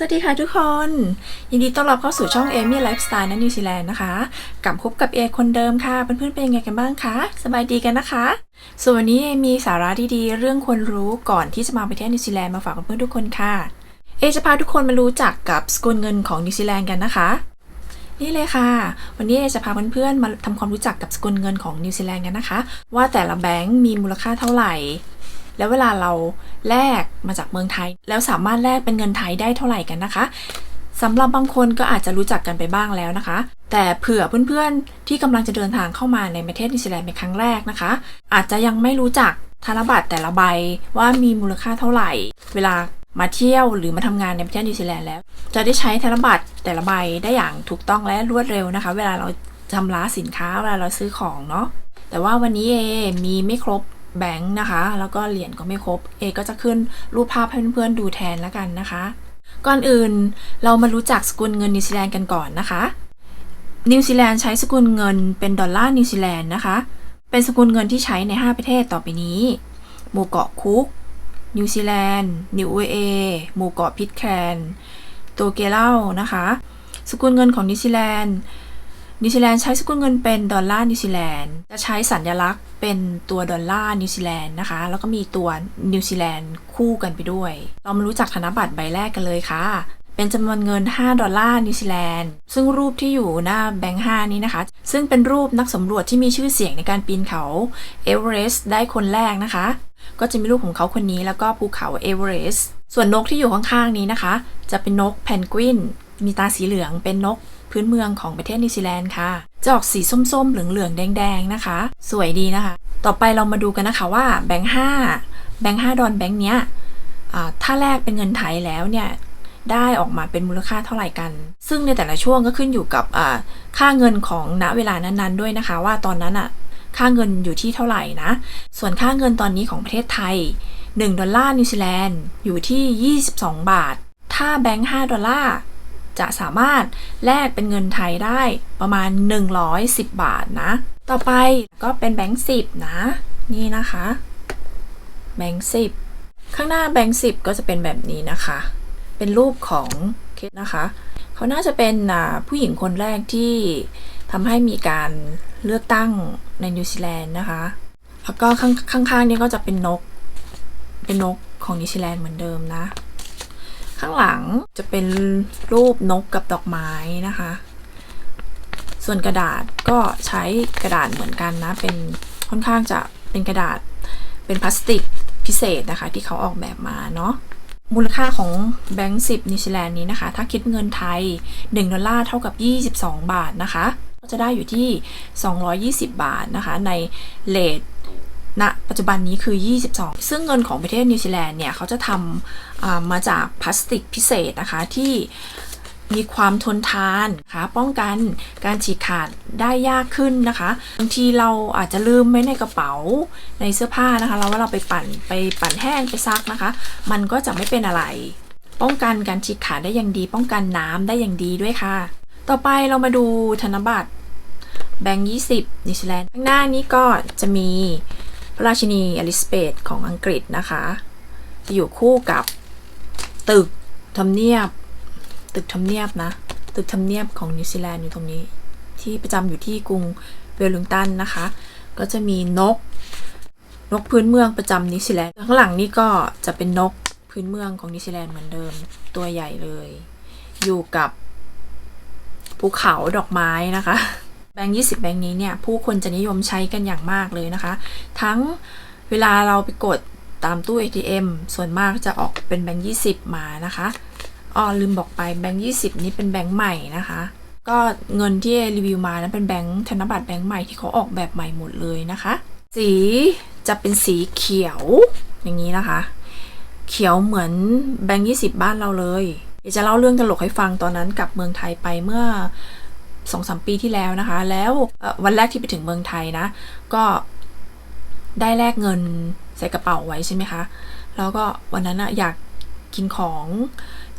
สวัสดีค่ะทุกคน ยินดีต้อนรับเข้าสู่ช่องเอมี่ไลฟ์สไตล์นนิวซีแลนด์นะคะกลับพบกับเอคนเดิมค่ะเพื่อนๆเป็นยังไงกันบ้างคะสบายดีกันนะคะ ส่วนวันนี้เอมีสาระดีๆ เรื่องควรรู้ก่อนที่จะมาประเทศนิวซีแลนด์มาฝากเพื่อนๆทุกคนค่ะ เอจะพาทุกคนมารู้จักกับสกุลเงินของนิวซีแลนด์กันนะคะนี่เลยค่ะ วันนี้เอจะพาเพื่อนๆมาทำความรู้จักกับสกุลเงินของนิวซีแลนด์กันนะคะ ว่าแต่ละแบงก์มีมูลค่าเท่าไหร่ แล้วเวลาเราแลกมาจากเมืองไทย แล้วสามารถแลกเป็นเงินไทยได้เท่าไหร่กันนะคะสำหรับบางคนก็อาจจะรู้จักกันไปบ้างแล้วนะคะ แต่เผื่อเพื่อนๆ ที่กำลังจะเดินทางเข้ามาในประเทศนิวซีแลนด์เป็นครั้งแรกนะคะ อาจจะยังไม่รู้จักธนบัตรแต่ละใบว่ามีมูลค่าเท่าไหร่ เวลามาเที่ยวหรือมาทำงานในประเทศนิวซีแลนด์แล้ว จะได้ใช้ธนบัตรแต่ละใบได้อย่างถูกต้องและรวดเร็วนะคะ เวลาเราชำระสินค้าเวลาเราซื้อของเนาะแต่ว่าวันนี้เอมีไม่ครบ แบงค์นะคะ แล้วก็เหรียญก็ไม่ครบ เอก็จะขึ้นรูปภาพให้เพื่อนๆดูแทนแล้วกันนะคะ ก่อนอื่นเรามารู้จักสกุลเงินนิวซีแลนด์กันก่อนนะคะ นิวซีแลนด์ใช้สกุลเงินเป็นดอลลาร์นิวซีแลนด์นะคะ เป็นสกุลเงินที่ใช้ใน 5 ประเทศต่อไปนี้ หมู่เกาะคุก นิวซีแลนด์ นิวเอหมู่เกาะพิทแคนโตเกเล่านะคะ สกุลเงินของนิวซีแลนด์ นิวซีแลนด์ใช้สกุลเงินเป็นดอลลาร์นิวซีแลนด์จะใช้สัญลักษณ์เป็นตัวดอลลาร์นิวซีแลนด์นะคะ แล้วก็มีตัวนิวซีแลนด์คู่กันไปด้วย เรามารู้จักธนบัตรใบแรกกันเลยค่ะ เป็นจำนวนเงิน 5 ดอลลาร์นิวซีแลนด์ซึ่งรูปที่อยู่หน้าแบงค์5นี้นะคะ ซึ่งเป็นรูปนักสำรวจที่มีชื่อเสียงในการปีนเขาเอเวอเรสต์ได้คนแรกนะคะ ก็จะมีรูปของเขาคนนี้แล้วก็ภูเขาเอเวอเรสต์ส่วนนกที่อยู่ข้างๆนี้นะคะ จะเป็นนกเพนกวินมีตาสีเหลืองเป็นนก พื้นเมืองของประเทศนิวซีแลนด์ค่ะ จะออกสีส้มๆ เหลืองๆ แดงๆ นะคะ สวยดีนะคะ ต่อไปเรามาดูกันนะคะว่าแบงค์ห้าแบงค์ห้าดอลแบงค์เนี้ยถ้าแลกเป็นเงินไทยแล้วเนี่ยได้ออกมาเป็นมูลค่าเท่าไหร่กัน ซึ่งในแต่ละช่วงก็ขึ้นอยู่กับค่าเงินของณเวลานั้นๆ ด้วยนะคะ ว่าตอนนั้นอะค่าเงินอยู่ที่เท่าไหร่นะ ส่วนค่าเงินตอนนี้ของประเทศไทย 1 ดอลลาร์นิวซีแลนด์อยู่ที่ 22 บาท ถ้าแบงค์5ดอลลาร์ จะสามารถแลกเป็นเงินไทยได้ประมาณ 110 บาทนะ ต่อไปก็เป็นแบงค์10นะ นี่นะคะ แบงค์10ข้างหน้าแบงค์10ก็จะเป็นแบบนี้นะคะ เป็นรูปของเคสนะคะ เขาน่าจะเป็นผู้หญิงคนแรกที่ทำให้มีการเลือกตั้งในนิวซีแลนด์นะคะ แล้วก็ข้างข้างๆนี้ก็จะเป็นนก เป็นนกของนิวซีแลนด์เหมือนเดิมนะ ข้างหลังจะเป็นรูปนกกับดอกไม้นะคะ ส่วนกระดาษก็ใช้กระดาษเหมือนกันนะ เป็นค่อนข้างจะเป็นกระดาษเป็นพลาสติกพิเศษนะคะ ที่เขาออกแบบมาเนาะมูลค่าของแบงก์10 นิวซีแลนด์นี้นะคะ ถ้าคิดเงินไทย 1 ดอลลาร์เท่ากับ 22 บาทนะคะ ก็จะได้อยู่ที่ 220 บาทนะคะ ในเลท ณปัจจุบันนี้คือ 22 ซึ่งเงินของประเทศนิวซีแลนด์เนี่ย เขาจะทำมาจากพลาสติกพิเศษนะคะที่มีความทนทานนะคะป้องกันการฉีกขาดได้ยากขึ้นนะคะบางทีเราอาจจะลืมไว้ในกระเป๋าในเสื้อผ้านะคะแล้วว่าเราไปปั่นไปปั่นแห้งไปซักนะคะ มันก็จะไม่เป็นอะไร ป้องกันการฉีกขาดได้อย่างดี ป้องกันน้ำได้อย่างดีด้วยค่ะ ต่อไปเรามาดูธนบัตรแบงค์20นิวซีแลนด์ข้างหน้านี้ก็จะมี พระราชินีอลิซาเบธของอังกฤษนะคะจะอยู่คู่กับตึกทำเนียบ ตึกทำเนียบนะ ตึกทำเนียบของนิวซีแลนด์อยู่ตรงนี้ ที่ประจำอยู่ที่กรุงเวลลิงตันนะคะ ก็จะมีนก นกพื้นเมืองประจำนิวซีแลนด์ข้างหลังนี่ก็จะเป็นนกพื้นเมืองของนิวซีแลนด์เหมือนเดิมตัวใหญ่เลย อยู่กับภูเขาดอกไม้นะคะ บงค์20 แบงค์นี้เนี่ยผู้คนจะนิยมใช้กันอย่างมากเลยนะคะ ทั้งเวลาเราไปกดตามตู้ ATM ส่วนมากจะออกเป็นแบงค์20 มานะคะอ๋อลืมบอกไปแบงค์20 นี้เป็นแบงค์ใหม่นะคะ ก็เงินที่รีวิวมานะเป็นแบงค์ธนบัตรแบงค์ใหม่ที่เขาออกแบบใหม่หมดเลยนะคะ สีจะเป็นสีเขียวอย่างนี้นะคะ เขียวเหมือนแบงค์20 บ้านเราเลยเดี๋ยวจะเล่าเรื่องตลกให้ฟังตอนนั้นกลับเมืองไทยไปเมื่อ สองสามปีที่แล้วนะคะ แล้ววันแรกที่ไปถึงเมืองไทยนะ ก็ได้แลกเงินใส่กระเป๋าไว้ใช่ไหมคะ แล้วก็วันนั้นอะอยากกินของ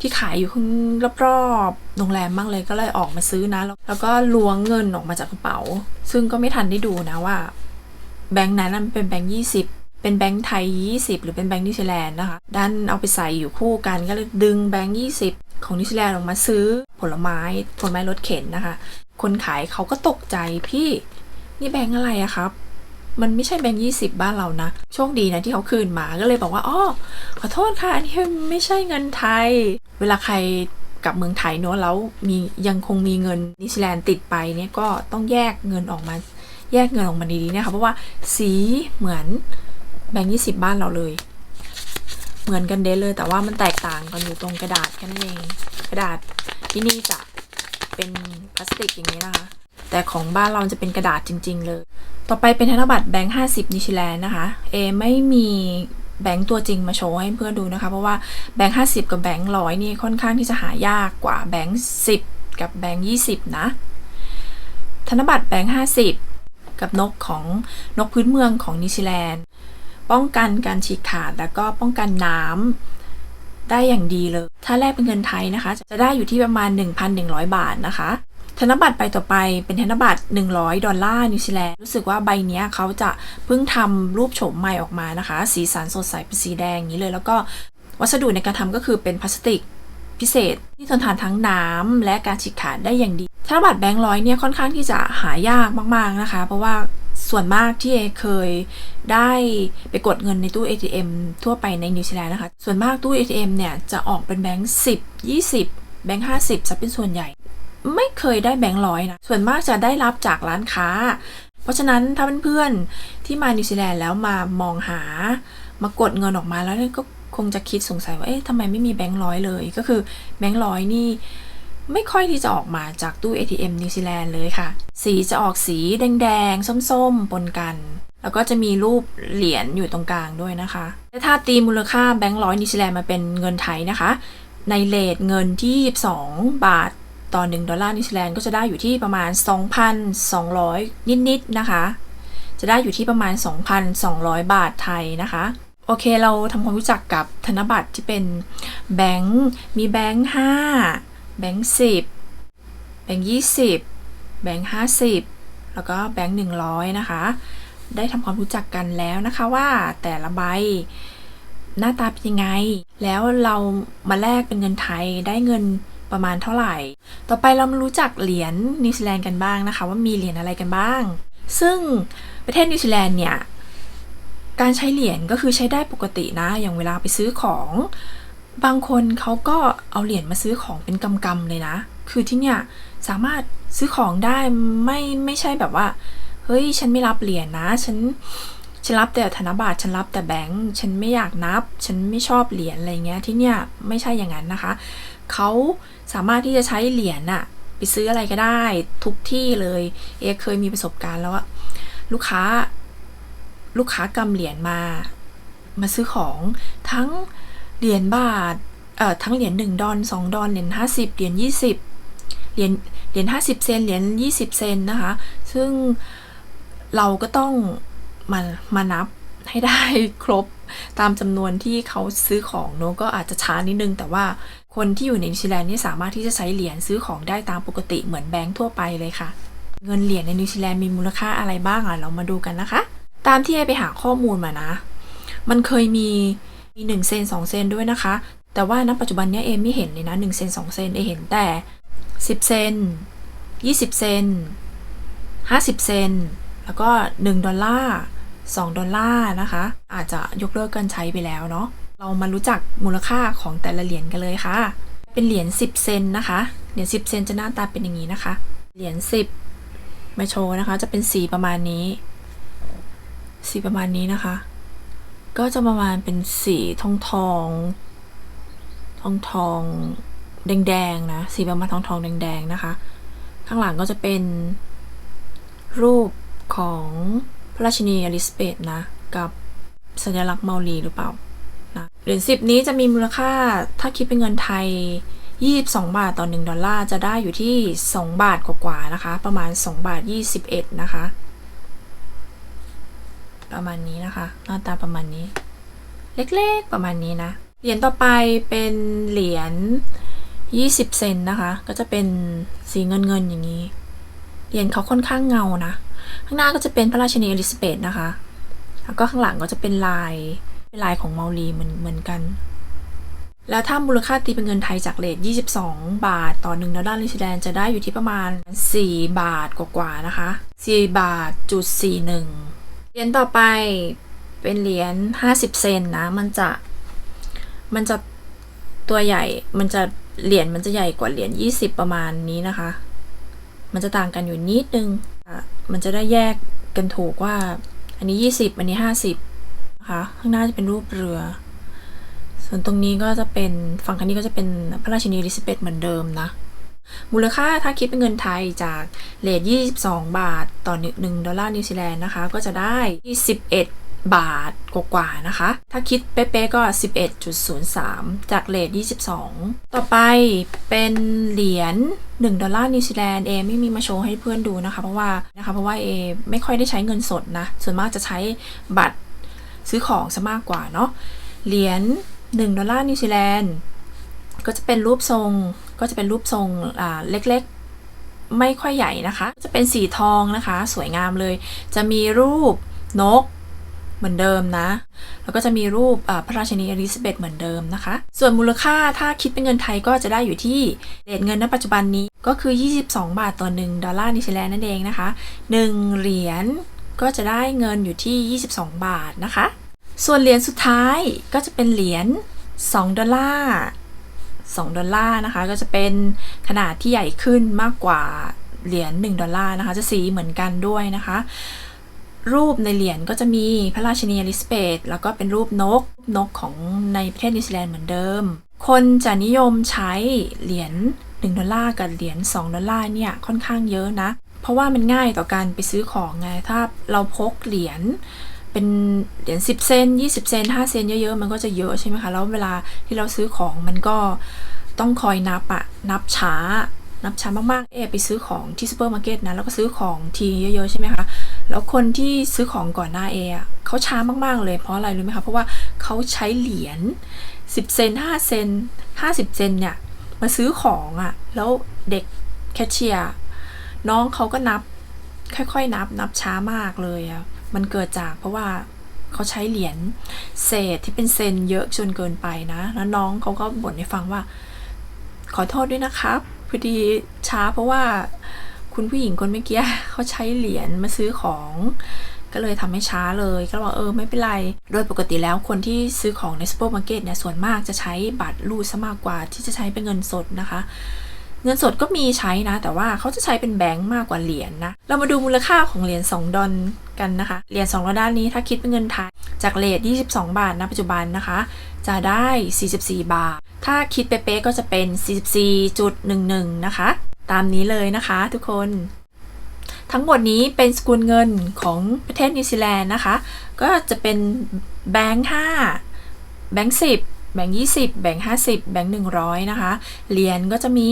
ที่ขายอยู่ข้างรอบๆโรงแรมมากเลยก็เลยออกมาซื้อนะ แล้วก็ล้วงเงินออกมาจากกระเป๋า ซึ่งก็ไม่ทันได้ดูนะว่า แบงค์นั้นมันเป็นแบงค์ยี่สิบ เป็นแบงค์ไทย 20 หรือเป็นแบงค์นิวซีแลนด์นะคะ ดันเอาไปใส่อยู่คู่กันก็เลยดึงแบงค์ 20 ของนิวซีแลนด์ออกมาซื้อผลไม้ผลไม้รถเข็นนะคะ คนขายเขาก็ตกใจพี่นี่แบงค์อะไรอะครับ มันไม่ใช่แบงค์ยี่สิบบ้านเรานะ โชคดีนะที่เขาคืนมา ก็เลยบอกว่าอ๋อขอโทษค่ะอันนี้ไม่ใช่เงินไทย เวลาใครกลับเมืองไทยเนอะแล้วมียังคงมีเงินนิวซีแลนด์ติดไปเนี่ยก็ต้องแยกเงินออกมา แยกเงินออกมาดีๆนะคะเพราะว่าสีเหมือน แบงค์ยี่สิบบ้านเราเลย เหมือนกันเด้เลย แต่ว่ามันแตกต่างกันอยู่ตรงกระดาษแค่นั้นเอง กระดาษที่นี่จะเป็นพลาสติกอย่างนี้นะคะ แต่ของบ้านเราจะเป็นกระดาษจริง ๆ เลย ต่อไปเป็นธนบัตรแบงค์ห้าสิบนิวซีแลนด์นะคะ เอไม่มีแบงค์ตัวจริงมาโชว์ให้เพื่อนดูนะคะ เพราะว่าแบงค์ห้าสิบกับแบงค์ร้อยนี่ค่อนข้างที่จะหายากกว่าแบงค์สิบกับแบงค์ยี่สิบนะ ธนบัตรแบงค์ห้าสิบกับนกของนกพื้นเมืองของนิวซีแลนด์ ป้องกันการฉีกขาดแล้วก็ป้องกันน้ำได้อย่างดีเลย ถ้าแลกเป็นเงินไทยนะคะ จะได้อยู่ที่ประมาณ 1,100 บาทนะคะ ธนบัตรใบต่อไปเป็นธนบัตร 100 ดอลลาร์นิวซีแลนด์ รู้สึกว่าใบนี้เขาจะเพิ่งทำรูปโฉมใหม่ออกมานะคะ สีสันสดใสเป็นสีแดงอย่างนี้เลย แล้วก็วัสดุในการทำก็คือเป็นพลาสติกพิเศษ ที่ทนทานทั้งน้ำและการฉีกขาดได้อย่างดี ธนบัตรแบงค์ร้อยเนี่ยค่อนข้างที่จะหายากมากๆนะคะ เพราะว่า ส่วนมากที่เอเคยได้ไปกดเงินในตู้ ATM ทั่วไปในนิวซีแลนด์นะคะ ส่วนมากตู้ ATM เนี่ย จะออกเป็นแบงค์10 20 แบงค์50ซะเป็นส่วนใหญ่ ไม่เคยได้แบงค์ร้อยนะ ส่วนมากจะได้รับจากร้านค้า เพราะฉะนั้นถ้าเพื่อนๆที่มานิวซีแลนด์แล้วมามองหามากดเงินออกมาแล้วก็คงจะคิดสงสัยว่า เอ๊ะทำไมไม่มีแบงค์ร้อยเลย ก็คือแบงค์ร้อยนี่ ไม่ค่อยที่จะออกมาจากตู้ ATM นิวซีแลนด์เลยค่ะ สีจะออกสีแดงๆ ส้มๆ ปนกัน แล้วก็จะมีรูปเหรียญอยู่ตรงกลางด้วยนะคะและถ้าตีมูลค่าแบงค์ร้อยนิวซีแลนด์มาเป็นเงินไทยนะคะ ในเลทเงินที่2บาทต่อ1ดอลลาร์นิวซีแลนด์ก็จะได้อยู่ที่ประมาณ 2,200 นิดๆนะคะ จะได้อยู่ที่ประมาณ 2,200 บาทไทยนะคะโอเค เราทำความรู้จักกับธนบัตรที่เป็นแบงค์ มีแบงค์5 แบงค์10แบงค์20แบงค์50แล้วก็แบงค์100นะคะ ได้ทำความรู้จักกันแล้วนะคะว่าแต่ละใบหน้าตาเป็นยังไง แล้วเรามาแลกเป็นเงินไทยได้เงินประมาณเท่าไหร่ ต่อไปเรามารู้จักเหรียญนิวซีแลนด์กันบ้างนะคะ ว่ามีเหรียญอะไรกันบ้าง ซึ่งประเทศนิวซีแลนด์เนี่ย การใช้เหรียญก็คือใช้ได้ปกตินะ อย่างเวลาไปซื้อของ บางคนเขาก็เอาเหรียญมาซื้อของเป็นกำๆเลยนะ คือที่เนี่ยสามารถซื้อของได้ไม่ไม่ใช่แบบว่า เฮ้ย ฉันไม่รับเหรียญนะ ฉันฉันรับแต่ธนบัตรฉันรับแต่แบงค์ฉันไม่อยากนับ ฉันไม่ชอบเหรียญอะไรเงี้ยที่เนี่ยไม่ใช่อย่างนั้นนะคะเขาสามารถที่จะใช้เหรียญอะไปซื้ออะไรก็ได้ทุกที่เลยเอเคยมีประสบการณ์แล้วว่าลูกค้า ลูกค้ากำเหรียญมา มาซื้อของทั้ง เหรียญบาทเอ่อทั้งเหรียญหนึ่งดอลสองดอลเหรียญห้าสิบเหรียญยี่สิบเหรียญเหรียญห้าสิบเซนเหรียญยี่สิบเซนนะคะ ซึ่งเราก็ต้องมามานับให้ได้ครบตามจำนวนที่เขาซื้อของเนอะก็อาจจะช้านิดนึง แต่ว่าคนที่อยู่ในนิวซีแลนด์นี่สามารถที่จะใช้เหรียญซื้อของได้ตามปกติเหมือนแบงก์ทั่วไปเลยค่ะ เงินเหรียญในนิวซีแลนด์มีมูลค่าอะไรบ้างอะเรามาดูกันนะคะ ตามที่เอไปหาข้อมูลมานะ มันเคยมี มีหนึ่งเซนสองเซนด้วยนะคะ แต่ว่าณปัจจุบันเนี้ยเอไม่เห็นเลยนะหนึ่งเซนสองเซนเอเห็นแต่สิบเซนยี่สิบเซนห้าสิบเซนแล้วก็หนึ่งดอลลาร์สองดอลลาร์นะคะ อาจจะยกเลิกการใช้ไปแล้วเนาะเรามารู้จักมูลค่าของแต่ละเหรียญกันเลยค่ะ เป็นเหรียญ10 เซนนะคะ เหรียญ10 เซนจะหน้าตาเป็นอย่างนี้นะคะ เหรียญ10มาโชว์นะคะ จะเป็นสีประมาณนี้ สีประมาณนี้นะคะ ก็จะประมาณเป็นสีทองทองทองทองแดงแดงๆนะสีประมาณทองทองแดงแดงๆนะคะ ข้างหลังก็จะเป็นรูปของพระราชินีอลิซาเบธนะกับสัญลักษณ์เมาลีหรือเปล่านะเหรียญสิบนี้จะมีมูลค่าถ้าคิดเป็นเงินไทย 22 บาทต่อ 1 ดอลลาร์จะได้อยู่ที่ 2 บาทกว่าๆนะคะ ประมาณ 2 บาท 21 นะคะ ประมาณนี้นะคะ หน้าตาประมาณนี้ เล็กๆประมาณนี้นะ เหรียญต่อไปเป็นเหรียญ20 เซนนะคะ ก็จะเป็นสีเงินเงินๆอย่างนี้ เหรียญเขาค่อนข้างเงานะ ข้างหน้าก็จะเป็นพระราชินีอลิซาเบธนะคะ แล้วก็ข้างหลังก็จะเป็นลายเป็นลายของเมาลีเหมือนเหมือนกัน แล้วถ้ามูลค่าตีเป็นเงินไทยจากเลท22 บาท ต่อ1ดอลลาร์นิวซีแลนด์จะได้อยู่ที่ประมาณ 4 บาทกว่าๆนะคะ 4 บาทจุด41 เหรียญต่อไปเป็นเหรียญ50 เซนนะ มันจะ มันจะตัวใหญ่ มันจะเหรียญมันจะใหญ่กว่าเหรียญ20 ประมาณนี้นะคะ มันจะต่างกันอยู่นิดนึงอะมันจะได้แยกกันถูกว่า อันนี้ 20 อันนี้ 50 นะคะ ข้างหน้าจะเป็นรูปเรือ ส่วนตรงนี้ก็จะเป็นฝั่งคันนี้ก็จะเป็นพระราชินีอลิซาเบธเหมือนเดิมนะ มูลค่าถ้าคิดเป็นเงินไทยจากเลท22 บาทต่อ 1 ดอลลาร์นิวซีแลนด์นะคะ ก็จะได้ที่11 บาทกว่าๆนะคะ ถ้าคิดเป๊ะๆก็ 11.03 จากเลท22 ต่อไปเป็นเหรียญ1ดอลลาร์นิวซีแลนด์เอไม่มีมาโชว์ให้เพื่อนดูนะคะ เพราะว่านะคะเพราะว่าเอไม่ค่อยได้ใช้เงินสดนะ ส่วนมากจะใช้บัตรซื้อของซะมากกว่าเนาะเหรียญ1ดอลลาร์นิวซีแลนด์ก็จะเป็นรูปทรง ก็จะเป็นรูปทรงเล็กๆ ไม่ค่อยใหญ่นะคะ จะเป็นสีทองนะคะ สวยงามเลย จะมีรูปนกเหมือนเดิมนะ แล้วก็จะมีรูปพระราชินีอลิซาเบธเหมือนเดิมนะคะ ส่วนมูลค่าถ้าคิดเป็นเงินไทยก็จะได้อยู่ที่เรทเงินณปัจจุบันนี้ก็คือ 22 บาทต่อ 1 ดอลลาร์นิวซีแลนด์นั่นเองนะคะ 1 เหรียญก็จะได้เงินอยู่ที่ 22 บาทนะคะ ส่วนเหรียญสุดท้ายก็จะเป็นเหรียญ 2 ดอลลาร์ 2 ดอลลาร์นะคะ ก็จะเป็นขนาดที่ใหญ่ขึ้นมากกว่าเหรียญ1ดอลลาร์นะคะ จะสีเหมือนกันด้วยนะคะ รูปในเหรียญก็จะมีพระราชินีอลิซาเบธแล้วก็เป็นรูปนกนกของในประเทศนิวซีแลนด์เหมือนเดิม คนจะนิยมใช้เหรียญ1ดอลลาร์กับเหรียญ2ดอลลาร์เนี่ยค่อนข้างเยอะนะ เพราะว่ามันง่ายต่อการไปซื้อของไงถ้าเราพกเหรียญ เป็นเหรียญ10 เซน20 เซน5เซนเยอะๆ มันก็จะเยอะใช่ไหมคะ แล้วเวลาที่เราซื้อของมันก็ต้องคอยนับอะนับช้า นับช้ามากๆ เอไปซื้อของที่ซูเปอร์มาร์เก็ตนะ แล้วก็ซื้อของทีเยอะๆ ใช่ไหมคะ แล้วคนที่ซื้อของก่อนหน้าเออะเขาช้ามากๆเลย เพราะอะไรรู้ไหมคะ เพราะว่าเขาใช้เหรียญ10 เซน5เซน50 เซนเนี่ยมาซื้อของอะแล้วเด็กแคชเชียร์น้องเขาก็นับ ค่อยๆ นับนับช้ามากเลยอะมันเกิดจากเพราะว่าเขาใช้เหรียญเศษที่เป็นเซนเยอะจนเกินไปนะ แล้วน้องเขาก็บ่นให้ฟังว่า ขอโทษด้วยนะครับพอดีช้าเพราะว่าคุณผู้หญิงคนเมื่อกี้เขาใช้เหรียญมาซื้อของ ก็เลยทำให้ช้าเลยก็บอกเออไม่เป็นไร โดยปกติแล้วคนที่ซื้อของในซูเปอร์มาร์เก็ตเนี่ยส่วนมากจะใช้บัตรรูดซะมากกว่าที่จะใช้เป็นเงินสดนะคะ เงินสดก็มีใช้นะ แต่ว่าเขาจะใช้เป็นแบงค์มากกว่าเหรียญนะ เรามาดูมูลค่าของเหรียญ2ดอลกันนะคะ เหรียญ2ดอลลาร์นี้ถ้าคิดเป็นเงินไทย จากเลท22 บาทณปัจจุบันนะคะ จะได้ 44 บาท ถ้าคิดเป๊ะๆก็จะเป็น 44.11 นะคะ ตามนี้เลยนะคะทุกคน ทั้งหมดนี้เป็นสกุลเงินของประเทศนิวซีแลนด์นะคะ ก็จะเป็นแบงค์5แบงค์10 แบ่ง20 แบ่ง50 แบ่ง100 นะคะ เหรียญก็จะมี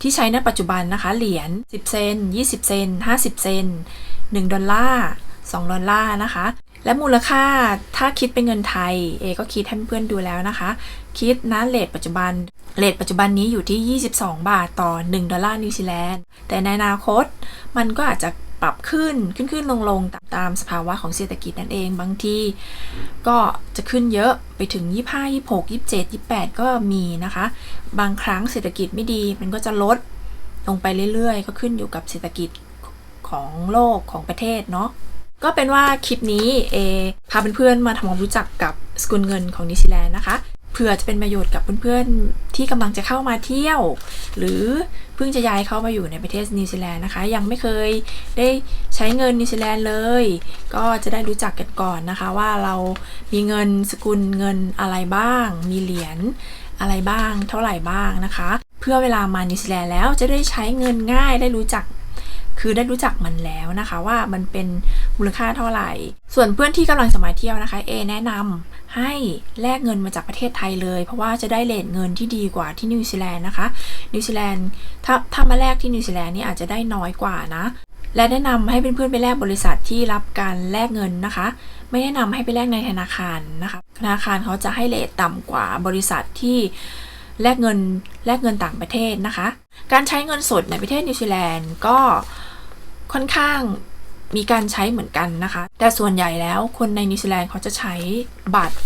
ที่ใช้ณปัจจุบันนะคะ เหรียญ 10 เซน 20 เซน 50 เซน 1 ดอลลาร์ 2 ดอลลาร์นะคะ และมูลค่าถ้าคิดเป็นเงินไทย เอก็คิดให้เพื่อนดูแล้วนะคะ คิดนะเลทปัจจุบัน เลทปัจจุบันนี้อยู่ที่ 22 บาทต่อ 1 ดอลลาร์นิวซีแลนด์ แต่ในอนาคตมันก็อาจจะ ปรับขึ้นขึ้นขึ้นลงลงตามตามสภาวะของเศรษฐกิจนั่นเอง บางทีก็จะขึ้นเยอะไปถึง 25 26 27 28 ก็มีนะคะ บางครั้งเศรษฐกิจไม่ดีมันก็จะลดลงไปเรื่อยๆ ก็ขึ้นอยู่กับเศรษฐกิจของโลกของประเทศเนาะก็เป็นว่าคลิปนี้เอพาเพื่อนๆมาทำความรู้จักกับสกุลเงินของนิวซีแลนด์นะคะ เพื่อจะเป็นประโยชน์กับเพื่อนๆที่กำลังจะเข้ามาเที่ยว หรือเพิ่งจะย้ายเข้ามาอยู่ในประเทศนิวซีแลนด์นะคะ ยังไม่เคยได้ใช้เงินนิวซีแลนด์เลย ก็จะได้รู้จักกันก่อนนะคะ ว่าเรามีเงินสกุลเงินอะไรบ้าง มีเหรียญอะไรบ้าง เท่าไหร่บ้างนะคะ เพื่อเวลามานิวซีแลนด์แล้วจะได้ใช้เงินง่ายได้รู้จักคือได้รู้จักมันแล้วนะคะว่ามันเป็นมูลค่าเท่าไหร่ ส่วนเพื่อนที่กำลังจะมาเที่ยวนะคะ เอแนะนำ ให้แลกเงินมาจากประเทศไทยเลย เพราะว่าจะได้เลทเงินที่ดีกว่าที่นิวซีแลนด์นะคะ นิวซีแลนด์ถ้าถ้ามาแลกที่นิวซีแลนด์นี่อาจจะได้น้อยกว่านะ และแนะนำให้เพื่อนๆไปแลกบริษัทที่รับการแลกเงินนะคะ ไม่แนะนำให้ไปแลกในธนาคารนะคะ ธนาคารเขาจะให้เลทต่ำกว่าบริษัทที่แลกเงินแลกเงินต่างประเทศนะคะ การใช้เงินสดในประเทศนิวซีแลนด์ก็ค่อนข้าง มีการใช้เหมือนกันนะคะ แต่ส่วนใหญ่แล้วคนในนิวซีแลนด์เขาจะใช้บัตร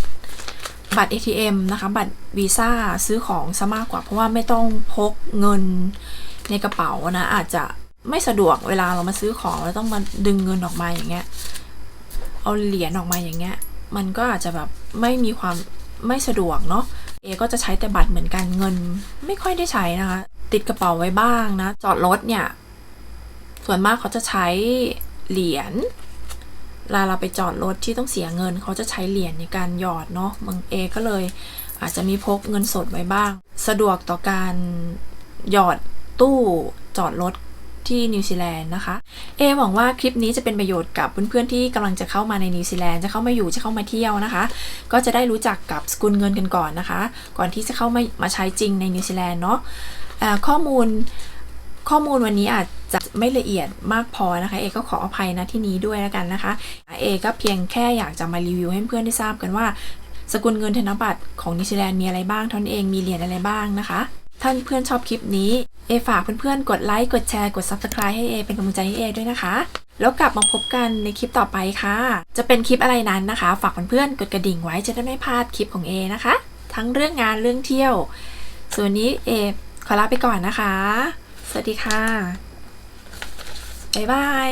บัตร ATM นะคะ บัตรวีซ่าซื้อของซะมากกว่า เพราะว่าไม่ต้องพกเงินในกระเป๋านะ อาจจะไม่สะดวกเวลาเรามาซื้อของแล้วต้องมาดึงเงินออกมาอย่างเงี้ย เอาเหรียญออกมาอย่างเงี้ย มันก็อาจจะแบบไม่มีความไม่สะดวกเนาะ เอก็จะใช้แต่บัตรเหมือนกันเงิน ไม่ค่อยได้ใช้นะคะ ติดกระเป๋าไว้บ้างนะ จอดรถเนี่ย ส่วนมากเขาจะใช้ เหรียญเวลาเราไปจอดรถที่ต้องเสียเงิน เขาจะใช้เหรียญในการหยอดเนาะมึงเอก็เลย อาจจะมีพกเงินสดไว้บ้าง สะดวกต่อการหยอดตู้จอดรถที่นิวซีแลนด์นะคะ เอหวังว่าคลิปนี้จะเป็นประโยชน์กับเพื่อนๆที่กำลังจะเข้ามาในนิวซีแลนด์จะเข้ามาอยู่จะเข้ามาเที่ยวนะคะ ก็จะได้รู้จักกับสกุลเงินกันก่อนนะคะ ก่อนที่จะเข้ามามาใช้จริงในนิวซีแลนด์เนาะเอ่อข้อมูล ข้อมูลวันนี้อาจจะไม่ละเอียดมากพอนะคะ เอก็ขออภัยนะที่นี้ด้วยแล้วกันนะคะเอก็เพียงแค่อยากจะมารีวิวให้เพื่อนได้ทราบกันว่า สกุลเงินธนบัตรของนิวซีแลนด์มีอะไรบ้างท่านเองมีเหรียญอะไรบ้างนะคะถ้านเพื่อนชอบคลิปนี้ เอฝากเพื่อนๆ กดไลค์ กดแชร์ กด Subscribe ให้เอเป็นกำลังใจให้เอด้วยนะคะ แล้วกลับมาพบกันในคลิปต่อไปค่ะ จะเป็นคลิปอะไรนั้นนะคะ ฝากเพื่อนๆ กดกระดิ่งไว้จะได้ไม่พลาดคลิปของเอนะคะ ทั้งเรื่องงานเรื่องเที่ยว ส่วนนี้เอขอลาไปก่อนนะคะ สวัสดีค่ะ บ๊ายบาย